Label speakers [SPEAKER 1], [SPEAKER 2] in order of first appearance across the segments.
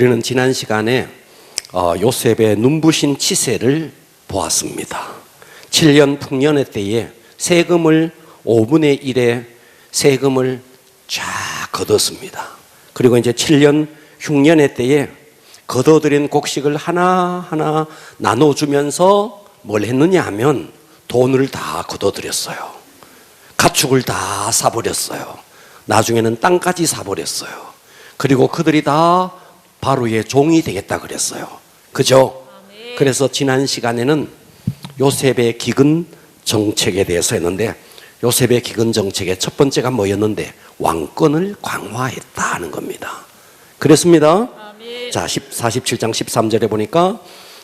[SPEAKER 1] 우리는 지난 시간에 어, 요셉의 눈부신 치세를 보았습니다. 7년 풍년의 때에 세금을 5분의 1의 세금을 쫙 거뒀습니다. 그리고 이제 7년 흉년의 때에 거둬들인 곡식을 하나하나 나눠주면서 뭘 했느냐 하면 돈을 다 거둬들였어요. 가축을 다 사버렸어요. 나중에는 땅까지 사버렸어요. 그리고 그들이 다 바로의 종이 되겠다 그랬어요. 그죠? 그래서 지난 시간에는 요셉의 기근 정책에 대해서 했는데 요셉의 기근 정책의 첫 번째가 뭐였는데 왕권을 강화했다 하는 겁니다. 그랬습니다. 자, 10, 47장 13절에 보니까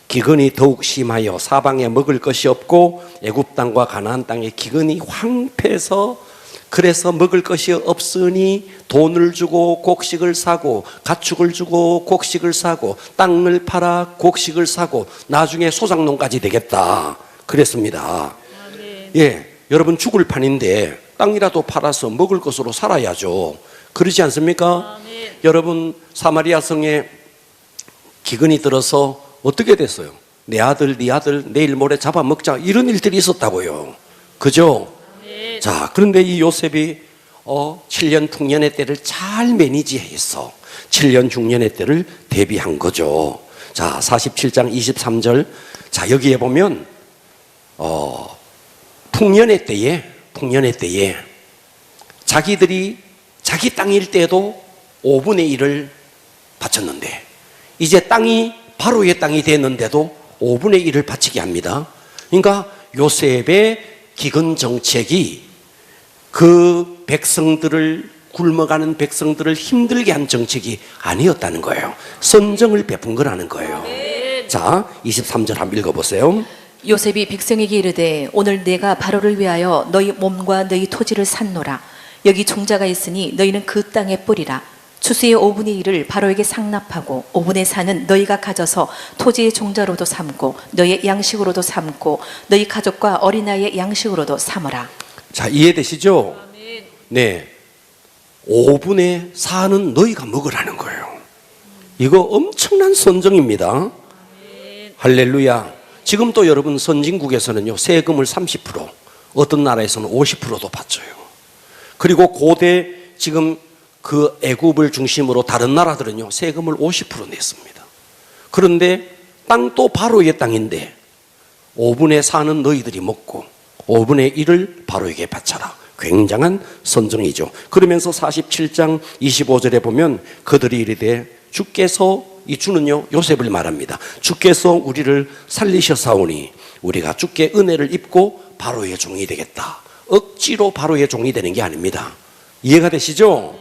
[SPEAKER 1] 기근이 더욱 심하여 사방에 먹을 것이 없고 애굽 땅과 가나안 땅의 기근이 황폐해서 그래서 먹을 것이 없으니 돈을 주고 곡식을 사고 가축을 주고 곡식을 사고 땅을 팔아 곡식을 사고 나중에 소장농까지 되겠다 그랬습니다. 예, 여러분 죽을 판인데 땅이라도 팔아서 먹을 것으로 살아야죠. 그러지 않습니까? 여러분 사마리아 성에 기근이 들어서 어떻게 됐어요? 내 아들, 네 아들 내일 모레 잡아먹자 이런 일들이 있었다고요. 그죠? 자, 그런데 이 요셉이 어, 7년 풍년의 때를 잘 매니지해서 7년 흉년의 때를 대비한 거죠. 자, 47장 23절. 자, 여기에 보면 어, 풍년의 때에 풍년의 때에 자기들이 자기 땅일 때도 5분의 1을 바쳤는데 이제 땅이 바로의 땅이 됐는데도 5분의 1을 바치게 합니다. 그러니까 요셉의 기근 정책이 그 백성들을 굶어가는 백성들을 힘들게 한 정책이 아니었다는 거예요. 선정을 베푼 거라는 거예요. 자, 23절 한번 읽어보세요.
[SPEAKER 2] 요셉이 백성에게 이르되 오늘 내가 바로를 위하여 너희 몸과 너희 토지를 샀노라 여기 종자가 있으니 너희는 그 땅에 뿌리라 추수의 5분의 1을 바로에게 상납하고 5분의 4는 너희가 가져서 토지의 종자로도 삼고 너희 양식으로도 삼고 너희 가족과 어린아이의 양식으로도 삼으라
[SPEAKER 1] 자, 이해되시죠? 네. 5분의 4는 너희가 먹으라는 거예요. 이거 엄청난 선정입니다. 할렐루야. 지금 또 여러분 선진국에서는요, 세금을 30%, 어떤 나라에서는 50%도 받쳐요. 그리고 고대 지금 그 애굽을 중심으로 다른 나라들은요, 세금을 50% 냈습니다. 그런데 땅도 바로의 땅인데 5분의 4는 너희들이 먹고 5분의 1을 바로에게 바쳐라. 굉장한 선정이죠. 그러면서 47장 25절에 보면 그들이 이르되 주께서 이 주는요 요셉을 말합니다. 주께서 우리를 살리셔사오니 우리가 주께 은혜를 입고 바로의 종이 되겠다. 억지로 바로의 종이 되는 게 아닙니다. 이해가 되시죠?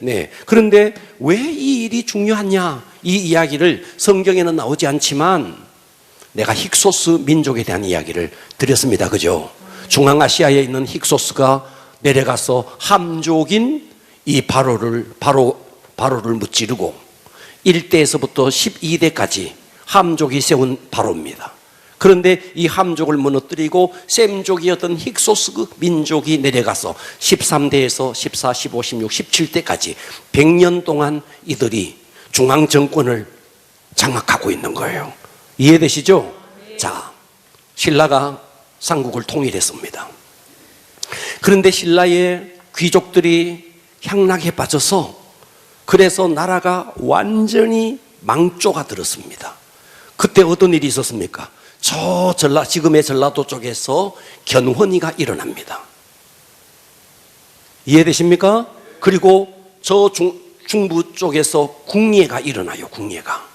[SPEAKER 1] 네. 그런데 왜 이 일이 중요하냐? 이 이야기를 성경에는 나오지 않지만 내가 힉소스 민족에 대한 이야기를 드렸습니다. 그죠? 중앙아시아에 있는 힉소스가 내려가서 함족인 이 바로를 바로 바로를 무찌르고 1대에서부터 12대까지 함족이 세운 바로입니다. 그런데 이 함족을 무너뜨리고 셈족이었던 힉소스 그 민족이 내려가서 13대에서 14, 15, 16, 17대까지 100년 동안 이들이 중앙 정권을 장악하고 있는 거예요. 이해되시죠? 자, 신라가 삼국을 통일했습니다. 그런데 신라의 귀족들이 향락에 빠져서 그래서 나라가 완전히 망조가 들었습니다. 그때 어떤 일이 있었습니까? 저 전라 지금의 전라도 쪽에서 견훤이가 일어납니다. 이해되십니까? 그리고 저 중, 중부 쪽에서 궁예가 일어나요. 궁예가.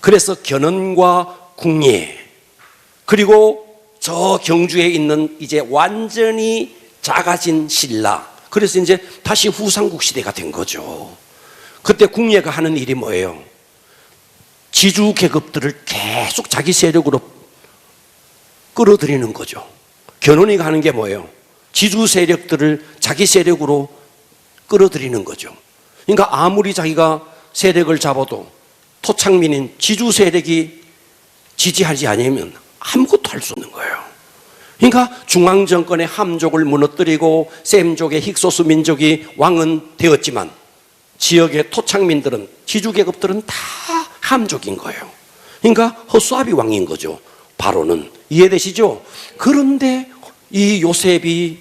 [SPEAKER 1] 그래서 견훤과 궁예 그리고 저 경주에 있는 이제 완전히 작아진 신라. 그래서 이제 다시 후삼국 시대가 된 거죠. 그때 궁예가 하는 일이 뭐예요? 지주 계급들을 계속 자기 세력으로 끌어들이는 거죠. 견훤이가 하는 게 뭐예요? 지주 세력들을 자기 세력으로 끌어들이는 거죠. 그러니까 아무리 자기가 세력을 잡아도 토착민인 지주 세력이 지지하지 않으면 아무것도 할 수 없는 거예요. 그러니까 중앙 정권의 함족을 무너뜨리고 셈족의 힉소스 민족이 왕은 되었지만 지역의 토착민들은 지주 계급들은 다 함족인 거예요. 그러니까 허수아비 왕인 거죠. 바로는 이해되시죠? 그런데 이 요셉이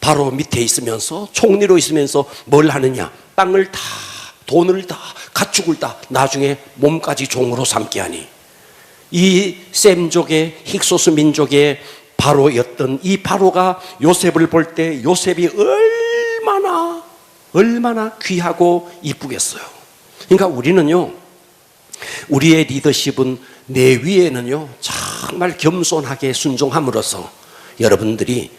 [SPEAKER 1] 바로 밑에 있으면서 총리로 있으면서 뭘 하느냐? 땅을 다 돈을 다 가축을 다 나중에 몸까지 종으로 삼게 하니 이 셈족의 힉소스 민족의 바로였던 이 바로가 요셉을 볼 때 요셉이 얼마나 얼마나 귀하고 이쁘겠어요. 그러니까 우리는요. 우리의 리더십은 내 위에는요. 정말 겸손하게 순종함으로써 여러분들이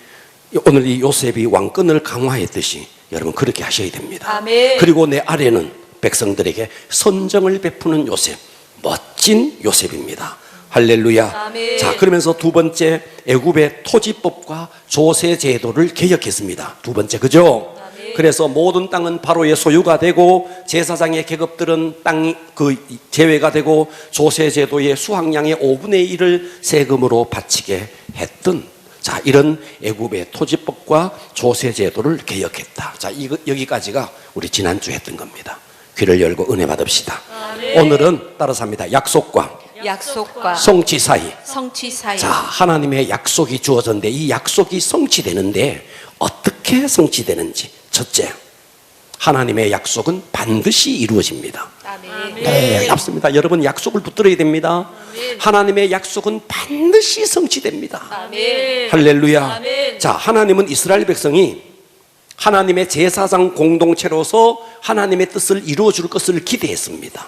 [SPEAKER 1] 오늘 이 요셉이 왕권을 강화했듯이 여러분 그렇게 하셔야 됩니다.
[SPEAKER 2] 아멘.
[SPEAKER 1] 그리고 내 아래는 백성들에게 선정을 베푸는 요셉, 멋진 요셉입니다. 할렐루야.
[SPEAKER 2] 아멘.
[SPEAKER 1] 자, 그러면서 두 번째 애굽의 토지법과 조세 제도를 개혁했습니다. 두 번째 그죠?
[SPEAKER 2] 아멘.
[SPEAKER 1] 그래서 모든 땅은 바로의 소유가 되고 제사장의 계급들은 땅 그 제외가 되고 조세 제도의 수확량의 5분의 1을 세금으로 바치게 했던 자, 이런 애굽의 토지법과 조세 제도를 개혁했다. 자, 이거 여기까지가 우리 지난주에 했던 겁니다. 귀를 열고 은혜 받읍시다. 오늘은 따라서 합니다. 약속과
[SPEAKER 2] 약속과
[SPEAKER 1] 성취 사이.
[SPEAKER 2] 성취 사이
[SPEAKER 1] 자, 하나님의 약속이 주어졌는데 이 약속이 성취되는데 어떻게 성취되는지. 첫째, 하나님의 약속은 반드시 이루어집니다.
[SPEAKER 2] 아멘.
[SPEAKER 1] 네, 맞습니다. 여러분 약속을 붙들어야 됩니다. 하나님의 약속은 반드시 성취됩니다.
[SPEAKER 2] 아멘.
[SPEAKER 1] 할렐루야.
[SPEAKER 2] 아멘.
[SPEAKER 1] 자, 하나님은 이스라엘 백성이 하나님의 제사장 공동체로서 하나님의 뜻을 이루어 줄 것을 기대했습니다.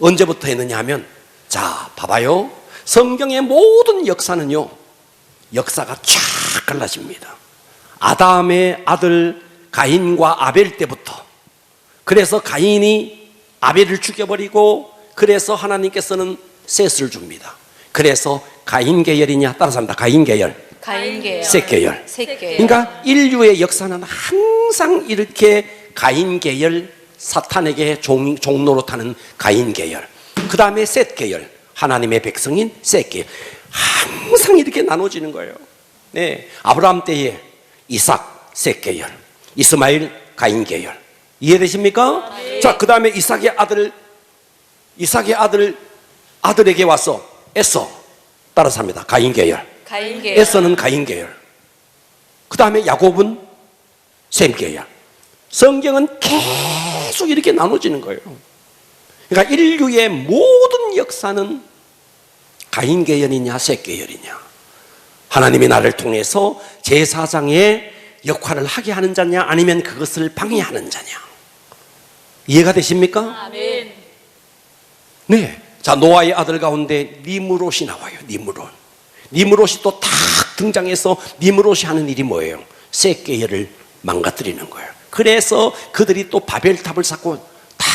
[SPEAKER 1] 언제부터 했느냐 하면 자, 봐봐요. 성경의 모든 역사는요. 역사가 쫙 갈라집니다. 아담의 아들 가인과 아벨 때부터 그래서 가인이 아벨을 죽여버리고 그래서 하나님께서는 셋을 줍니다. 그래서 가인 계열이냐 따라서 합니다. 가인 계열.
[SPEAKER 2] 가인 계열
[SPEAKER 1] 셋 계열.
[SPEAKER 2] 셋 계열
[SPEAKER 1] 그러니까 인류의 역사는 항상 이렇게 가인 계열 사탄에게 종, 종로로 타는 가인 계열. 그 다음에 셋 계열. 하나님의 백성인 셋 계열. 항상 이렇게 나눠지는 거예요. 네. 아브라함 때에 이삭 셋 계열. 이스마일 가인 계열. 이해되십니까? 자, 그 다음에 이삭의 아들, 이삭의 아들, 아들에게 와서 에서 따라서 합니다. 가인 계열.
[SPEAKER 2] 가인 계열
[SPEAKER 1] 에서는 가인 계열. 그 다음에 야곱은 셈 계열. 성경은 계속 이렇게 나눠지는 거예요. 그러니까 인류의 모든 역사는 가인 계열이냐, 셋 계열이냐. 하나님이 나를 통해서 제사장의 역할을 하게 하는 자냐, 아니면 그것을 방해하는 자냐. 이해가 되십니까?
[SPEAKER 2] 아멘
[SPEAKER 1] 네. 자, 노아의 아들 가운데 니무롯이 나와요. 니무롯. 니무롯이 또탁 등장해서 니무롯이 하는 일이 뭐예요? 세계열을 망가뜨리는 거예요. 그래서 그들이 또 바벨탑을 쌓고 다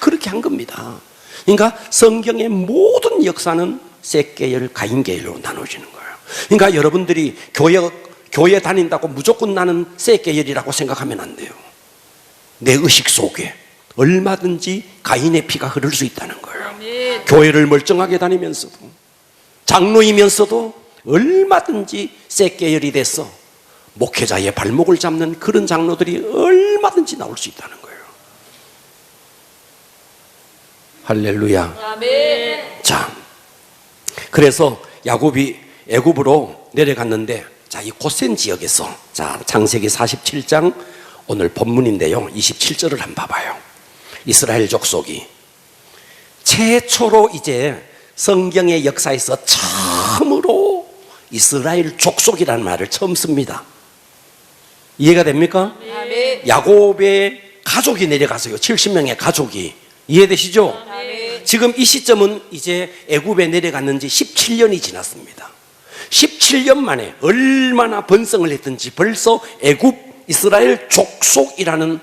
[SPEAKER 1] 그렇게 한 겁니다. 그러니까 성경의 모든 역사는 세계열, 가인계열로 나눠지는 거예요. 그러니까 여러분들이 교회 교회 다닌다고 무조건 나는 세계열이라고 생각하면 안 돼요. 내 의식 속에 얼마든지 가인의 피가 흐를 수 있다는 거예요.
[SPEAKER 2] 아멘
[SPEAKER 1] 교회를 멀쩡하게 다니면서도 장로이면서도 얼마든지 쇠계열이 돼서 목회자의 발목을 잡는 그런 장로들이 얼마든지 나올 수 있다는 거예요. 할렐루야.
[SPEAKER 2] 아멘
[SPEAKER 1] 자, 그래서 야곱이 애굽으로 내려갔는데 자, 이 고센 지역에서 자, 창세기 47장 오늘 본문인데요. 27절을 한번 봐봐요. 이스라엘 족속이 최초로 이제 성경의 역사에서 처음으로 이스라엘 족속이라는 말을 처음 씁니다. 이해가 됩니까?
[SPEAKER 2] 아멘
[SPEAKER 1] 야곱의 가족이 내려가서요. 70명의 가족이 이해되시죠?
[SPEAKER 2] 아멘
[SPEAKER 1] 지금 이 시점은 이제 애굽에 내려갔는 지 17년이 지났습니다. 17년 만에 얼마나 번성을 했든지 벌써 애굽 이스라엘 족속이라는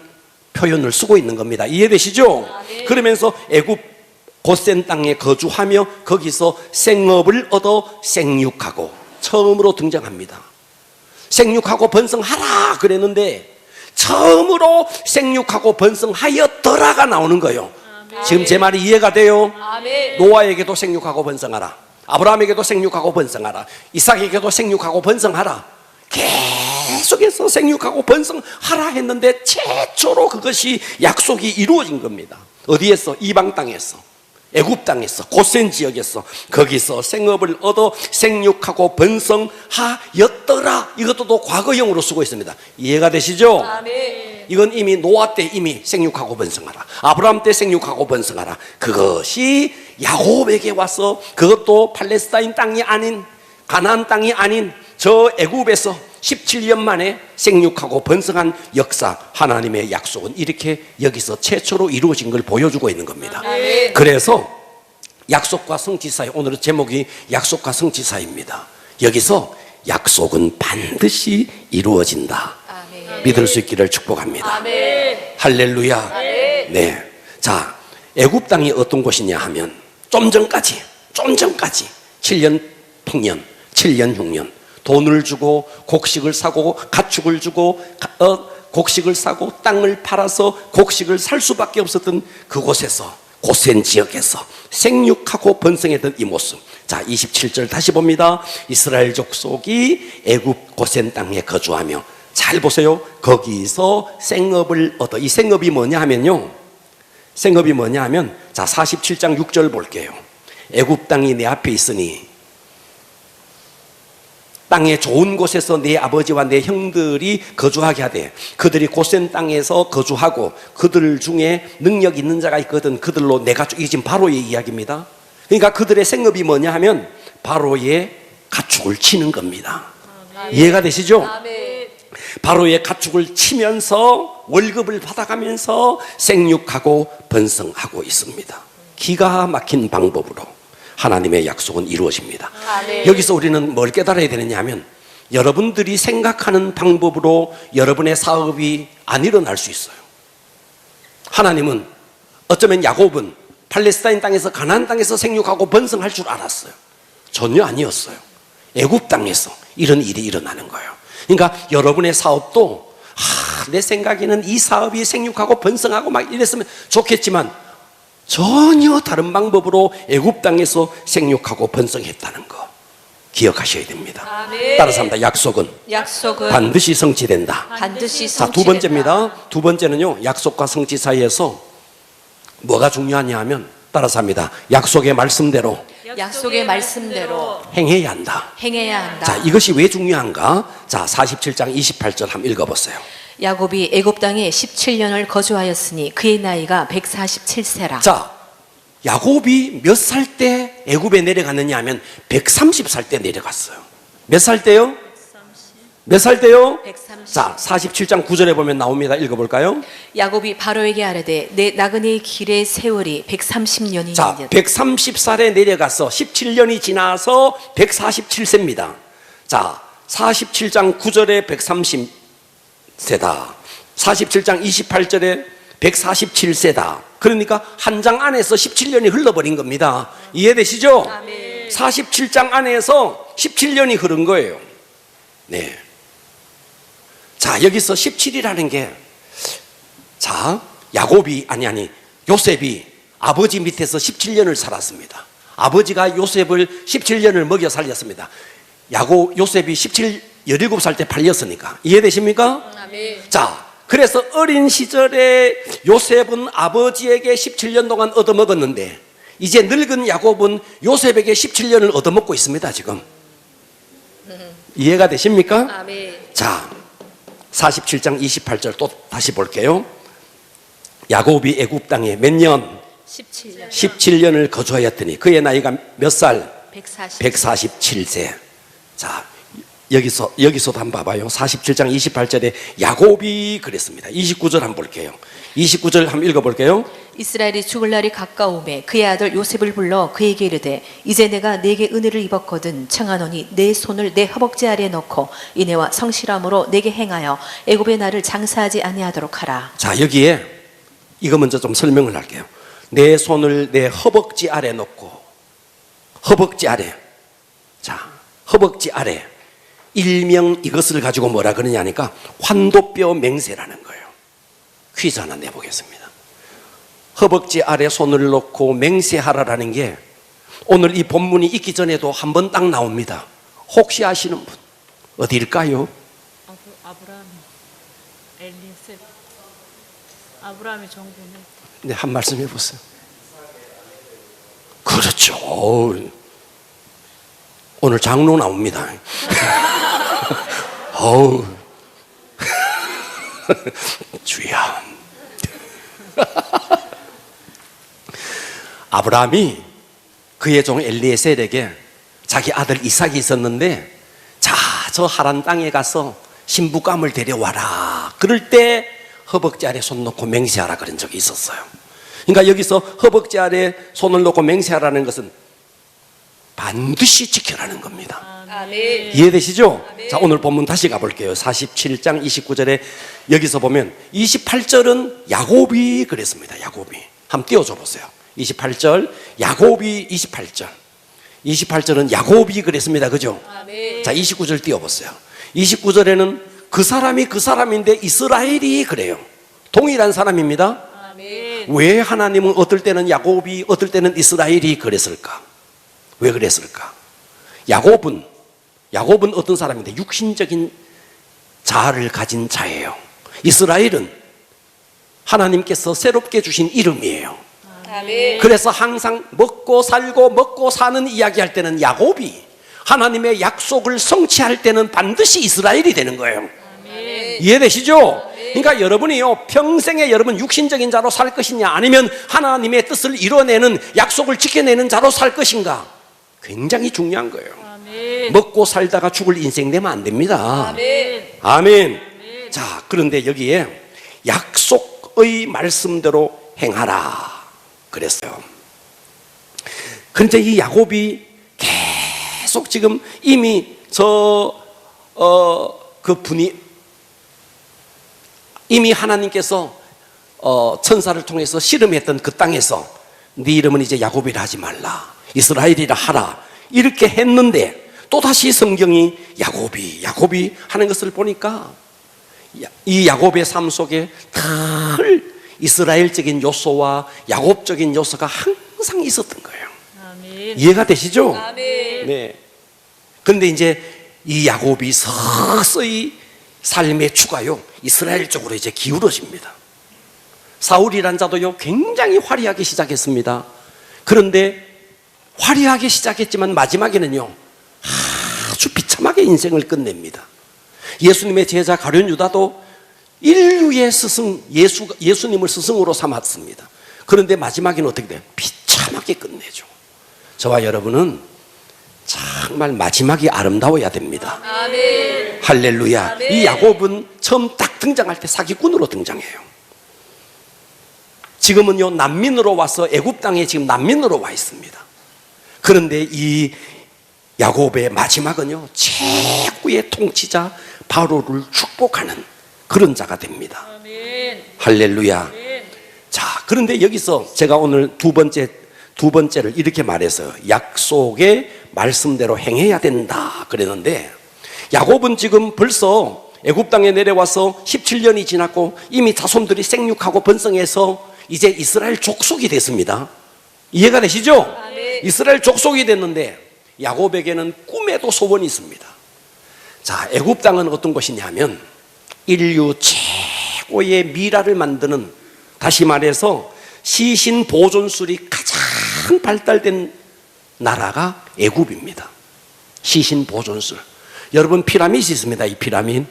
[SPEAKER 1] 표현을 쓰고 있는 겁니다. 이해되시죠? 그러면서 애굽 고센 땅에 거주하며 거기서 생업을 얻어 생육하고 처음으로 등장합니다. 생육하고 번성하라 그랬는데 처음으로 생육하고 번성하였더라가 나오는 거예요. 지금 제 말이 이해가 돼요?
[SPEAKER 2] 아멘
[SPEAKER 1] 노아에게도 생육하고 번성하라. 아브라함에게도 생육하고 번성하라. 이삭에게도 생육하고 번성하라. 계속해서 생육하고 번성하라 했는데 최초로 그것이 약속이 이루어진 겁니다. 어디에서? 이방 땅에서. 애굽 땅에서 고센 지역에서 거기서 생업을 얻어 생육하고 번성하였더라. 이것도 또 과거형으로 쓰고 있습니다. 이해가 되시죠? 이건 이미 노아 때 이미 생육하고 번성하라. 아브라함 때 생육하고 번성하라. 그것이 야곱에게 와서 그것도 팔레스타인 땅이 아닌 가나안 땅이 아닌 저 애굽에서 17년 만에 생육하고 번성한 역사 하나님의 약속은 이렇게 여기서 최초로 이루어진 걸 보여주고 있는 겁니다. 그래서 약속과 성취사의 오늘의 제목이 약속과 성취사입니다. 여기서 약속은 반드시 이루어진다. 믿을 수 있기를 축복합니다. 할렐루야. 네. 자, 애굽 땅이 어떤 곳이냐 하면 좀 전까지, 좀 전까지 7년 풍년, 7년 흉년 돈을 주고 곡식을 사고 가축을 주고 가- 어, 곡식을 사고 땅을 팔아서 곡식을 살 수밖에 없었던 그곳에서 고센 지역에서 생육하고 번성했던 이 모습. 자, 27절 다시 봅니다. 이스라엘 족속이 애굽 고센 땅에 거주하며 잘 보세요. 거기서 생업을 얻어. 이 생업이 뭐냐 하면요. 생업이 뭐냐 하면 자, 47장 6절 볼게요. 애굽 땅이 내 앞에 있으니 땅의 좋은 곳에서 내 아버지와 내 형들이 거주하게 하되 그들이 고센 땅에서 거주하고 그들 중에 능력 있는 자가 있거든 그들로 내가 주- 이게 지금 바로의 이야기입니다. 그러니까 그들의 생업이 뭐냐 하면 바로의 가축을 치는 겁니다. 이해가 되시죠? 바로의 가축을 치면서 월급을 받아가면서 생육하고 번성하고 있습니다. 기가 막힌 방법으로 하나님의 약속은 이루어집니다. 여기서 우리는 뭘 깨달아야 되느냐 하면 여러분들이 생각하는 방법으로 여러분의 사업이 안 일어날 수 있어요. 하나님은 어쩌면 야곱은 팔레스타인 땅에서 가나안 땅에서 생육하고 번성할 줄 알았어요. 전혀 아니었어요. 애굽 땅에서 이런 일이 일어나는 거예요. 그러니까 여러분의 사업도 하, 내 생각에는 이 사업이 생육하고 번성하고 막 이랬으면 좋겠지만 전혀 다른 방법으로 애굽 땅에서 생육하고 번성했다는 거 기억하셔야 됩니다. 따라서 합니다. 약속은
[SPEAKER 2] 약속은
[SPEAKER 1] 반드시 성취된다.
[SPEAKER 2] 반드시
[SPEAKER 1] 자,
[SPEAKER 2] 성취된다.
[SPEAKER 1] 두 번째입니다. 두 번째는요, 약속과 성취 사이에서 뭐가 중요하냐 하면 따라서 합니다. 약속의 말씀대로
[SPEAKER 2] 약속의 말씀대로
[SPEAKER 1] 행해야 한다.
[SPEAKER 2] 행해야 한다.
[SPEAKER 1] 자, 이것이 왜 중요한가? 자, 47장 28절 한번 읽어 보세요.
[SPEAKER 2] 야곱이 애굽 땅에 17년을 거주하였으니 그의 나이가 147세라.
[SPEAKER 1] 자, 야곱이 몇 살 때 애굽에 내려갔느냐 하면 130살 때 내려갔어요. 몇 살 때요? 몇 살 때요?
[SPEAKER 2] 130.
[SPEAKER 1] 자, 47장 9절에 보면 나옵니다. 읽어볼까요?
[SPEAKER 2] 야곱이 바로에게 아뢰되 내 나그네의 길의 세월이
[SPEAKER 1] 자,
[SPEAKER 2] 130년이니라.
[SPEAKER 1] 130살에 내려가서 17년이 지나서 147세입니다. 자, 47장 9절에 130 세다. 47장 28절에 147세다. 그러니까 한 장 안에서 17년이 흘러버린 겁니다. 이해되시죠? 47장 안에서 17년이 흐른 거예요. 네. 자, 여기서 17이라는 게 자, 야곱이 아니 아니 요셉이 아버지 밑에서 17년을 살았습니다. 아버지가 요셉을 17년을 먹여 살렸습니다. 야곱 요셉이 17 17살 때 팔렸으니까. 이해되십니까? 자, 그래서 어린 시절에 요셉은 아버지에게 17년 동안 얻어먹었는데 이제 늙은 야곱은 요셉에게 17년을 얻어먹고 있습니다, 지금. 이해가 되십니까? 자, 47장 28절 또 다시 볼게요. 야곱이 애굽 땅에 몇 년?
[SPEAKER 2] 17년.
[SPEAKER 1] 17년을 거주하였더니 그의 나이가 몇 살?
[SPEAKER 2] 140.
[SPEAKER 1] 147세. 자, 여기서 여기서도 한번 봐봐요. 47장 28절에 야곱이 그랬습니다. 29절 한번 볼게요. 29절 한번 읽어 볼게요.
[SPEAKER 2] 이스라엘이 죽을 날이 가까움에 그의 아들 요셉을 불러 그에게 이르되 이제 내가 내게 은혜를 입었거든 청하노니 내 손을 내 허벅지 아래에 넣고 이내와 성실함으로 내게 행하여 애굽의 나를 장사하지 아니하도록 하라.
[SPEAKER 1] 자, 여기에 이거 먼저 좀 설명을 할게요. 내 손을 내 허벅지 아래 놓고 허벅지 아래. 자, 허벅지 아래. 일명 이것을 가지고 뭐라 그러냐니까 환도뼈 맹세라는 거예요. 퀴즈 하나 내보겠습니다. 허벅지 아래 손을 놓고 맹세하라라는 게 오늘 이 본문이 있기 전에도 한 번 딱 나옵니다. 혹시 아시는 분 어디일까요?
[SPEAKER 3] 아브라함, 엘리셉, 아브라함의 종군을
[SPEAKER 1] 네, 한 말씀 해보세요. 그렇죠. 오늘 장로 나옵니다. 어우. 주여. 아브라함이 그의 종 엘리에셀에게 자기 아들 이삭이 있었는데 자, 저 하란 땅에 가서 신부감을 데려와라. 그럴 때 허벅지 아래 손 놓고 맹세하라 그런 적이 있었어요. 그러니까 여기서 허벅지 아래 손을 놓고 맹세하라는 것은 반드시 지켜라는 겁니다. 이해되시죠? 자, 오늘 본문 다시 가볼게요. 47장 29절에 여기서 보면 28절은 야곱이 그랬습니다. 야곱이. 한번 띄워줘 보세요. 28절, 야곱이 28절. 28절은 야곱이 그랬습니다. 그죠? 자, 29절 띄워보세요. 29절에는 그 사람이 그 사람인데 이스라엘이 그래요. 동일한 사람입니다. 왜 하나님은 어떨 때는 야곱이 어떨 때는 이스라엘이 그랬을까? 왜 그랬을까? 야곱은 야곱은 어떤 사람인데 육신적인 자아를 가진 자예요. 이스라엘은 하나님께서 새롭게 주신 이름이에요. 그래서 항상 먹고 살고 먹고 사는 이야기 할 때는 야곱이 하나님의 약속을 성취할 때는 반드시 이스라엘이 되는 거예요. 이해되시죠? 그러니까 여러분이요 평생에 여러분 육신적인 자로 살 것이냐 아니면 하나님의 뜻을 이뤄내는 약속을 지켜내는 자로 살 것인가 굉장히 중요한 거예요.
[SPEAKER 3] 아멘.
[SPEAKER 1] 먹고 살다가 죽을 인생 되면 안 됩니다.
[SPEAKER 3] 아멘.
[SPEAKER 1] 아멘. 자, 그런데 여기에 약속의 말씀대로 행하라. 그랬어요. 그런데 이 야곱이 계속 지금 이미 저, 어, 그 분이 이미 하나님께서 어, 천사를 통해서 씨름했던 그 땅에서 네 이름은 이제 야곱이라 하지 말라. 이스라엘이라 하라. 이렇게 했는데 또다시 성경이 야곱이, 야곱이 하는 것을 보니까 야- 이 야곱의 삶 속에 늘 이스라엘적인 요소와 야곱적인 요소가 항상 있었던 거예요.
[SPEAKER 3] 아멘.
[SPEAKER 1] 이해가 되시죠? 네. 그런데 이제 이 야곱이 서서히 삶의 추가요 이스라엘 쪽으로 이제 기울어집니다. 사울이란 자도요 굉장히 화려하게 시작했습니다. 그런데 화려하게 시작했지만 마지막에는요 아주 비참하게 인생을 끝냅니다. 예수님의 제자 가룟 유다도 인류의 스승 예수 예수님을 스승으로 삼았습니다. 그런데 마지막에는 어떻게 돼요? 비참하게 끝내죠. 저와 여러분은 정말 마지막이 아름다워야 됩니다. 할렐루야. 이 야곱은 처음 딱 등장할 때 사기꾼으로 등장해요. 지금은요 난민으로 와서 애굽 땅에 지금 난민으로 와 있습니다. 그런데 이 야곱의 마지막은요 최고의 통치자 바로를 축복하는 그런 자가 됩니다.
[SPEAKER 3] 아멘.
[SPEAKER 1] 할렐루야.
[SPEAKER 3] 아멘.
[SPEAKER 1] 자, 그런데 여기서 제가 오늘 두 번째 두 번째를 이렇게 말해서 약속의 말씀대로 행해야 된다 그랬는데 야곱은 지금 벌써 애굽 땅에 내려와서 17년이 지났고 이미 자손들이 생육하고 번성해서 이제 이스라엘 족속이 됐습니다. 이해가 되시죠? 이스라엘 족속이 됐는데 야곱에게는 꿈에도 소원이 있습니다. 자, 애굽 땅은 어떤 곳이냐면 인류 최고의 미라를 만드는 다시 말해서 시신 보존술이 가장 발달된 나라가 애굽입니다. 시신 보존술. 여러분 피라밋이 있습니다. 이 피라밋.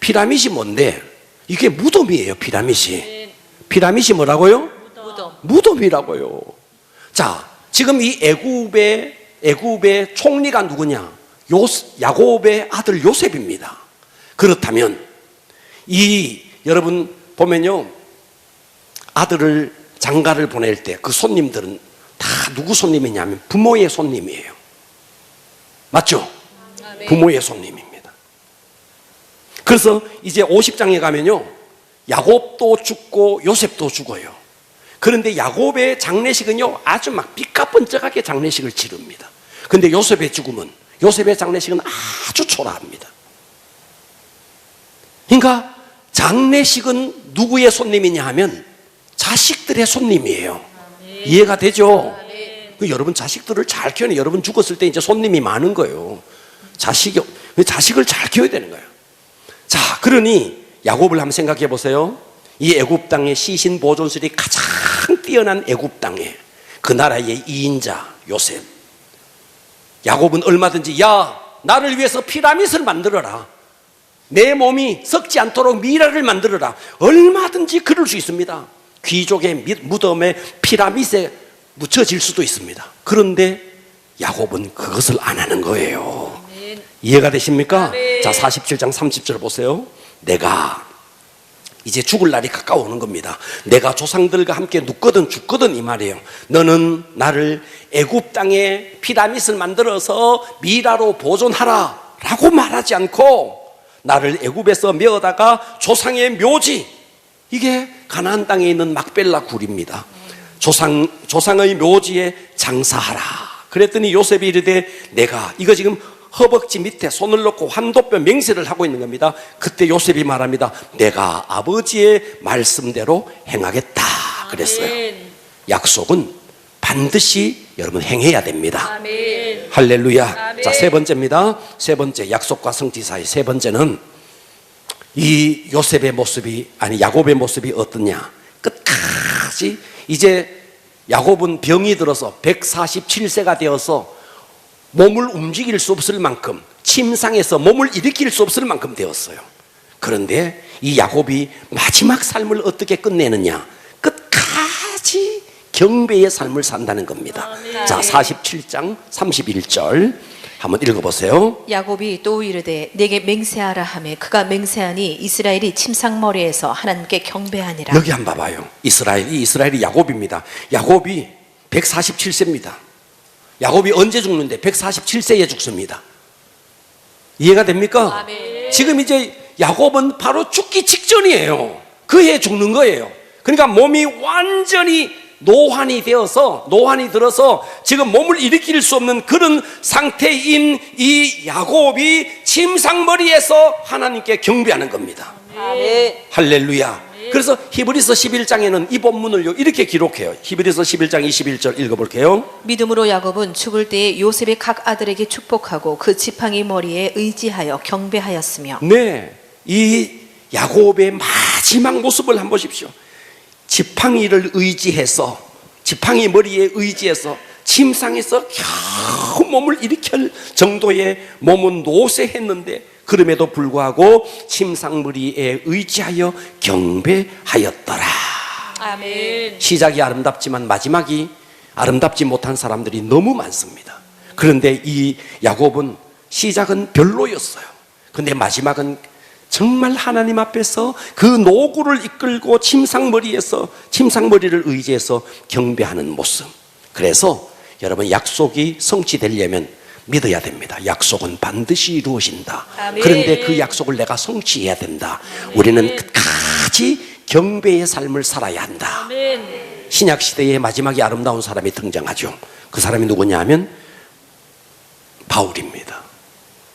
[SPEAKER 1] 피라밋이 뭔데? 이게 무덤이에요. 피라밋이. 피라밋이 뭐라고요?
[SPEAKER 2] 무덤.
[SPEAKER 1] 무덤이라고요. 자, 지금 이 애굽의 애굽의 총리가 누구냐? 요 야곱의 아들 요셉입니다. 그렇다면 이 여러분 보면요. 아들을 장가를 보낼 때 그 손님들은 다 누구 손님이냐면 부모의 손님이에요. 맞죠? 부모의 손님입니다. 그래서 이제 50장에 가면요. 야곱도 죽고 요셉도 죽어요. 그런데 야곱의 장례식은요, 아주 막 삐까번쩍하게 장례식을 치릅니다. 근데 요셉의 죽음은, 요셉의 장례식은 아주 초라합니다. 그러니까 장례식은 누구의 손님이냐 하면 자식들의 손님이에요. 이해가 되죠? 그 여러분 자식들을 잘 키워내. 여러분 죽었을 때 이제 손님이 많은 거예요. 자식이, 자식을 잘 키워야 되는 거예요. 자, 자, 그러니 야곱을 한번 생각해 보세요. 이 애굽 땅의 시신 보존술이 가장 뛰어난 애굽 땅에 그 나라의 이인자 요셉. 야곱은 얼마든지 야 나를 위해서 피라밋을 만들어라. 내 몸이 썩지 않도록 미라를 만들어라. 얼마든지 그럴 수 있습니다. 귀족의 미- 무덤에 피라밋에 묻혀질 수도 있습니다. 그런데 야곱은 그것을 안 하는 거예요. 이해가 되십니까?
[SPEAKER 3] 아멘.
[SPEAKER 1] 자, 47장 30절 보세요. 내가 이제 죽을 날이 가까워오는 겁니다. 내가 조상들과 함께 눕거든 죽거든 이 말이에요. 너는 나를 애굽 땅에 피라밋을 만들어서 미라로 보존하라 라고 말하지 않고 나를 애굽에서 메어다가 조상의 묘지 이게 가나안 땅에 있는 막벨라 굴입니다. 조상 조상의 묘지에 장사하라. 그랬더니 요셉이 이르되 내가 이거 지금 허벅지 밑에 손을 넣고 환도뼈 맹세를 하고 있는 겁니다. 그때 요셉이 말합니다. 내가 아버지의 말씀대로 행하겠다. 그랬어요. 약속은 반드시 여러분 행해야 됩니다.
[SPEAKER 3] 아멘.
[SPEAKER 1] 할렐루야.
[SPEAKER 3] 아멘.
[SPEAKER 1] 자, 세 번째입니다. 세 번째, 약속과 성취 사이 세 번째는 이 요셉의 모습이, 아니, 야곱의 모습이 어떠냐. 끝까지 이제 야곱은 병이 들어서 147세가 되어서 몸을 움직일 수 없을 만큼 침상에서 몸을 일으킬 수 없을 만큼 되었어요. 그런데 이 야곱이 마지막 삶을 어떻게 끝내느냐? 끝까지 경배의 삶을 산다는 겁니다. 자, 47장 31절 한번 읽어보세요.
[SPEAKER 2] 야곱이 또 이르되 내게 맹세하라 하매 그가 맹세하니 이스라엘이 침상머리에서 하나님께 경배하니라.
[SPEAKER 1] 여기 한번 봐봐요. 이스라엘이 이스라엘이 야곱입니다. 야곱이 147세입니다. 야곱이 언제 죽는데 147세에 죽습니다. 이해가 됩니까?
[SPEAKER 3] 아멘.
[SPEAKER 1] 지금 이제 야곱은 바로 죽기 직전이에요. 그해 죽는 거예요. 그러니까 몸이 완전히 노환이 되어서 노환이 들어서 지금 몸을 일으킬 수 없는 그런 상태인 이 야곱이 침상머리에서 하나님께 경배하는 겁니다.
[SPEAKER 3] 아멘.
[SPEAKER 1] 할렐루야. 그래서 히브리서 11장에는 이 본문을 이렇게 기록해요. 히브리서 11장 21절 읽어볼게요.
[SPEAKER 2] 믿음으로 야곱은 죽을 때에 요셉의 각 아들에게 축복하고 그 지팡이 머리에 의지하여 경배하였으며
[SPEAKER 1] 네. 이 야곱의 마지막 모습을 한번 보십시오. 지팡이를 의지해서, 지팡이 머리에 의지해서 침상에서 겨우 몸을 일으킬 정도의 몸은 노쇠했는데 그럼에도 불구하고 침상머리에 의지하여 경배하였더라.
[SPEAKER 3] 아멘.
[SPEAKER 1] 시작이 아름답지만 마지막이 아름답지 못한 사람들이 너무 많습니다. 그런데 이 야곱은 시작은 별로였어요. 근데 마지막은 정말 하나님 앞에서 그 노구를 이끌고 침상머리에서 침상머리를 의지해서 경배하는 모습. 그래서 여러분 약속이 성취되려면 믿어야 됩니다. 약속은 반드시 이루어진다.
[SPEAKER 3] 아멘.
[SPEAKER 1] 그런데 그 약속을 내가 성취해야 된다. 우리는 끝까지 경배의 삶을 살아야 한다.
[SPEAKER 3] 아멘.
[SPEAKER 1] 신약 시대의 마지막에 아름다운 사람이 등장하죠. 그 사람이 누구냐 하면 바울입니다.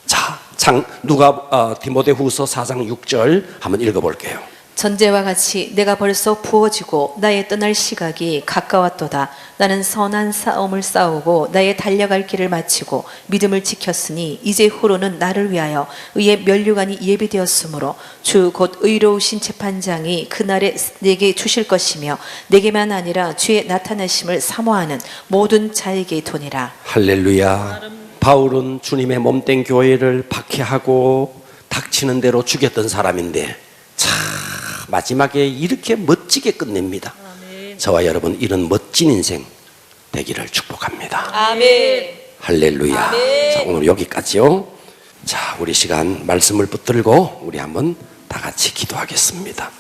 [SPEAKER 1] 자, 장 누가 어, 디모데후서 4장 6절 한번 읽어 볼게요.
[SPEAKER 2] 전제와 같이 내가 벌써 부어지고 나의 떠날 시각이 가까웠도다. 나는 선한 싸움을 싸우고 나의 달려갈 길을 마치고 믿음을 지켰으니 이제 후로는 나를 위하여 의의 면류관이 예비되었으므로 주 곧 의로우신 재판장이 그날에 내게 주실 것이며 내게만 아니라 주의 나타나심을 사모하는 모든 자에게 도니라.
[SPEAKER 1] 할렐루야. 바울은 주님의 몸된 교회를 박해하고 닥치는 대로 죽였던 사람인데 참 마지막에 이렇게 멋지게 끝냅니다.
[SPEAKER 3] 아멘.
[SPEAKER 1] 저와 여러분 이런 멋진 인생 되기를 축복합니다.
[SPEAKER 3] 아멘.
[SPEAKER 1] 할렐루야.
[SPEAKER 3] 아멘.
[SPEAKER 1] 자, 오늘 여기까지요. 자, 우리 시간 말씀을 붙들고 우리 한번 다 같이 기도하겠습니다.